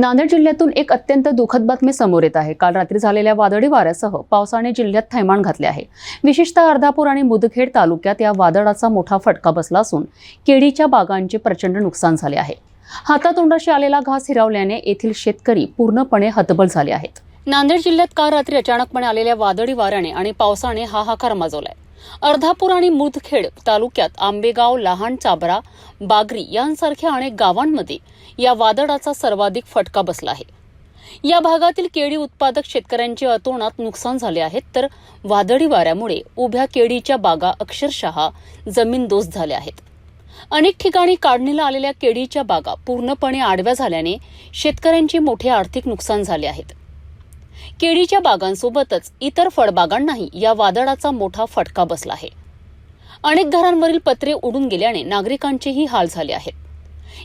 नांदेड जिल्ह्यातून एक अत्यंत दुःखद बातमी समोर येत आहे. काल रात्री झालेल्या वादळी वाऱ्यासह पावसाने जिल्ह्यात थैमान घातले आहे. विशेषतः अर्धापूर आणि मुदखेड तालुक्यात या वादळाचा मोठा फटका बसला असून केळीच्या बागांचे प्रचंड नुकसान झाले आहे. हातातोंडाशी आलेला घास हिरावल्याने येथील शेतकरी पूर्णपणे हतबल झाले आहेत. नांदेड जिल्ह्यात काल रात्री अचानकपणे आलेल्या वादळी वाऱ्याने आणि पावसाने हाहाकार माजवलाय. अर्धापूर आणि मुदखेड तालुक्यात आंबेगाव लहान चाबरा बागरी यांसारख्या अनेक गावांमध्ये या वादळाचा सर्वाधिक फटका बसला आहे. या भागातील केळी उत्पादक शेतकऱ्यांचे अतोनात नुकसान झाले आहेत तर वादळी वाऱ्यामुळे उभ्या केळीच्या बागा अक्षरशः जमीनदोस्त झाल्या आहेत. अनेक ठिकाणी काढणीला आलेल्या केळीच्या बागा पूर्णपणे आडव्या झाल्याने शेतकऱ्यांचे मोठे आर्थिक नुकसान झाले आहेत. केळीच्या बागांसोबतच इतर फळबागांनाही या वादळाचा मोठा फटका बसला आहे. अनेक घरांवरील पत्रे उडून गेल्याने नागरिकांचेही हाल झाले आहेत.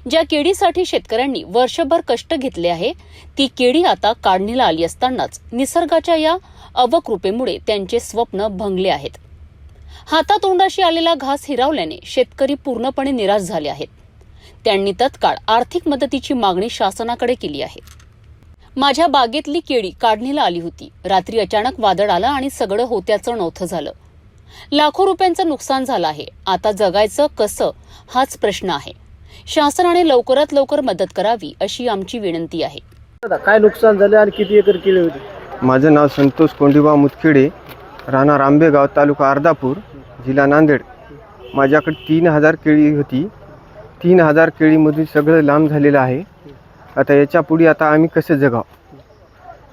ज्या केळीसाठी शेतकऱ्यांनी वर्षभर कष्ट घेतले आहे ती केळी आता काढणीला आली असतानाच निसर्गाच्या या अवकृपेमुळे त्यांचे स्वप्न भंगले आहेत. हातातोंडाशी आलेला घास हिरावल्याने शेतकरी पूर्णपणे निराश झाले आहेत. त्यांनी तत्काळ आर्थिक मदतीची मागणी शासनाकडे केली आहे. माझ्या बागेतली केळी काढणीला आली होती. रात्री अचानक वादळ आलं आणि सगळं होत्याचं नव्हतं झालं. लाखो रुपयांचं नुकसान झालं आहे. आता जगायचं कसं? हाच प्रश्न आहे. शासनाने लवकरात लवकर मदत करावी अशी आमची विनंती आहे. काय नुकसान झालं आणि किती एकर केळी होती? माझं नाव संतोष कोंडीबा मुतखेडे राहणार आंबेगाव तालुका अर्धापूर जिल्हा नांदेड. माझ्याकडे तीन हजार केळी होती. तीन हजार केळीमधून सगळं लांब झालेलं आहे. आता याच्यापुढे आता आम्ही कसं जगाव?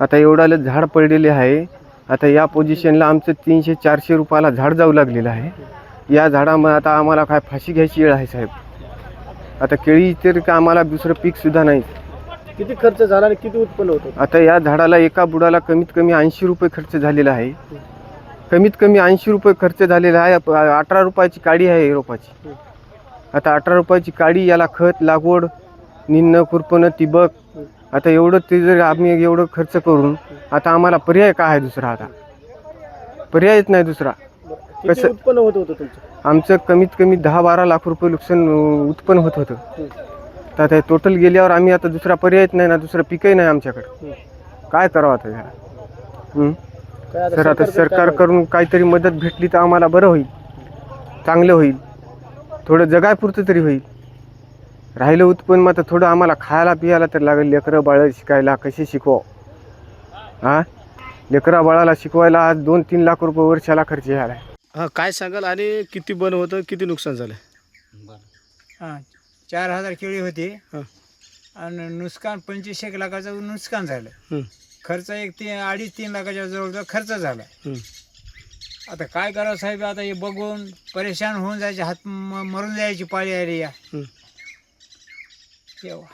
आता एवढालं झाड पडलेले आहे. आता या पोझिशनला आमचं तीनशे चारशे रुपयाला झाड जाऊ लागलेलं आहे. या झाडामुळे आता आम्हाला काय फाशी घ्यायची वेळ आहे साहेब? आता केळी तर का आम्हाला दुसरं पीकसुद्धा नाही. किती खर्च झाला आणि किती उत्पन्न होतं? आता या झाडाला एका बुडाला कमीत कमी ऐंशी रुपये खर्च झालेला आहे. कमीत कमी ऐंशी रुपये खर्च झालेला आहे. अठरा रुपयाची काडी आहे रोपाची. आता अठरा रुपयाची काडी याला खत लागवड निन्न खुरपणं तिबक आता एवढं ते जर आम्ही एवढं खर्च करून आता आम्हाला पर्याय काय आहे दुसरा आता? पर्यायच नाही दुसरा. किती कसं- उत्पन्न होत होतं तुमचं? आमचं कमीत कमी दहा बारा लाख रुपये नुकसान अं, उत्पन्न होत होतं. तर आता टोटल गेल्यावर आम्ही आता दुसरा पर्यायच नाही ना दुसरं पिकही नाही आमच्याकडे. काय करावं आता ह्याला? हं? काय आता सर आता सरकारचं काय सरकारकडून काहीतरी मदत भेटली तर आम्हाला बरं होईल. चांगलं होईल. थोडं जगायपुरतं तरी होईल. राहिलं उत्पन्न मग आता थोडं आम्हाला खायला पियाला तर लागेल. लेकरं बाळं शिकायला कसे शिकवाव? हा लेकरा बाळाला शिकवायला आज दोन तीन लाख रुपये वर्षाला खर्च झाला आहे हा काय सांगाल? आणि किती बन होतं? किती नुकसान झालं? हां चार हजार केळी होती. हं. आणि नुकसान पंचवीस एक लाखाचं नुकसान झालं. हं. खर्च एक तीन अडीच तीन लाखाच्या जवळजवळ खर्च झाला. हं. आता काय करावं साहेब? आता हे बघून परेशान होऊन जायचे हात म- मरून जायची पाळी आली या. हं.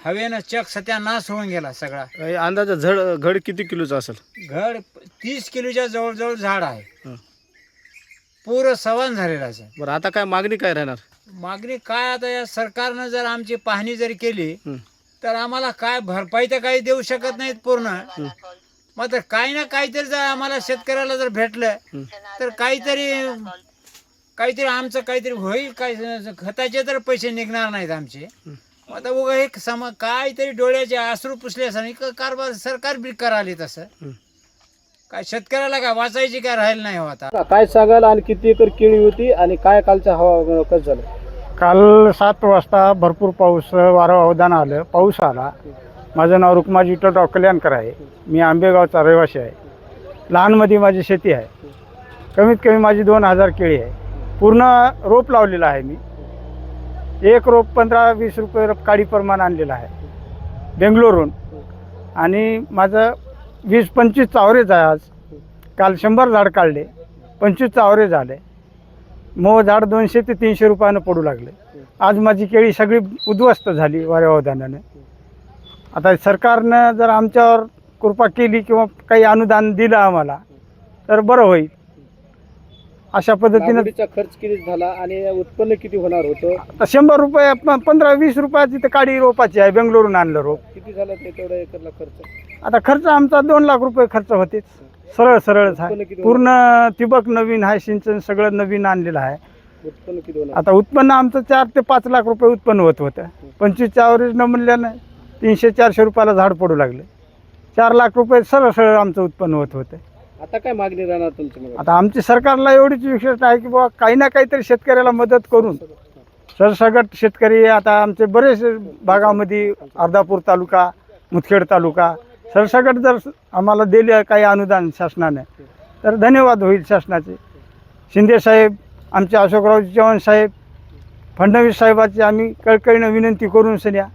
हवेनं चक सत्यानाश होऊन गेला सगळा. हे अंदाजा झड घड किती किलोचा असेल? घड तीस किलोच्या जवळजवळ झाड आहे. हं. पुरं सवान झालेलं आहे. बरं आता काय मागणी काय राहणार? मागणी काय आता या सरकारनं जर आमची पाहणी जरी केली हं. तर आम्हाला काय भरपाई तर काही देऊ शकत नाहीत पूर्ण. मात्र काही ना काहीतरी जर आम्हाला शेतकऱ्याला जर भेटलं तर काहीतरी काहीतरी आमचं काहीतरी होईल काय खताचे तर पैसे निघणार नाहीत आमचे. मग आता उगा एक सम काहीतरी डोळ्याचे आसरू पुसल्यासारखं कारभार सरकार बी कराले तसं. हं. काय शेतकऱ्याला काय वाचायची काय राहील नाही हो आता. काय सांगाल आणि किती एकर केळी होती आणि काय कालचा हवा कसं झालं? काल सात वाजता भरपूर पाऊस वारं अवधान आलं. पाऊस आला. माझं नाव रुक्माजी विठ्ठलराव कल्याणकर आहे. मी आंबेगावचा रहिवासी आहे. लहानमध्ये माझी शेती आहे. कमीत कमी माझी दोन हजार केळी आहे. पूर्ण रोप लावलेलं आहे मी. एक रोप पंधरा वीस रुपये रोप काडी प्रमाण आणलेलं आहे. बेंगलोरून आणि माझं वीस पंचवीस चावरेज आहे आज. काल शंभर झाड काढले. पंचवीस चावरे झाले. मग झाड दोनशे ते तीनशे रुपयानं पडू लागले. आज माझी केळी सगळी उद्ध्वस्त झाली वाऱ्यावधानानं आता सरकारनं जर आमच्यावर कृपा केली किंवा काही अनुदान दिलं आम्हाला तर बरं होईल. अशा पद्धतीनं खर्च किती झाला आणि उत्पन्न किती होणार होतं? शंभर रुपये पंधरा वीस रुपयाची तर काडी रोपाची आहे बेंगलोरून आणलं रोप. किती झालं ते तेवढ्या एकरला खर्च? आता खर्च आमचा दोन लाख रुपये खर्च होतेच सरळ सरळच आहे पूर्ण ठिबक नवीन आहे सिंचन सगळं नवीन आणलेलं आहे. आता उत्पन्न आमचं चार ते पाच लाख रुपये उत्पन्न होत होतं. पंचवीसच्या ॲव्हरेज न म्हणल्यानं तीनशे चारशे रुपयाला झाड पडू लागले. चार लाख रुपये सरळ सरळ आमचं उत्पन्न होत होतं. आता काय मागणी राहणार तुमची आता आमची सरकारला एवढीच विशेष आहे की बाबा काही ना काहीतरी शेतकऱ्याला मदत करून सरसगट शेतकरी आता आमचे बरेच भागामध्ये अर्धापूर तालुका मुदखेड तालुका सरसकट जर आम्हाला दिले काही अनुदान शासनाने तर धन्यवाद होईल शासनाचे. शिंदे साहेब आमचे अशोकराव चव्हाण साहेब फडणवीस साहेबाची आम्ही कळकळीनं विनंती करून सन्या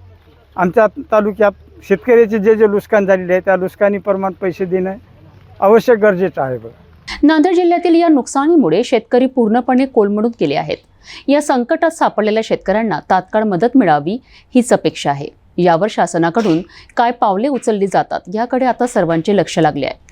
आमच्या तालुक्यात शेतकऱ्याचे जे जे नुकसान झालेले आहे त्या नुकसानी प्रमाण पैसे देणं आवश्यक गरजेचं आहे बघा. नांदेड जिल्ह्यातील या नुकसानीमुळे शेतकरी पूर्णपणे कोलमडून गेले आहेत. या संकटात सापडलेल्या शेतकऱ्यांना तात्काळ मदत मिळावी हीच अपेक्षा आहे. यावर शासनाकडून काय पावले उचलली जातात याकडे आता सर्वांचे लक्ष लागले आहे.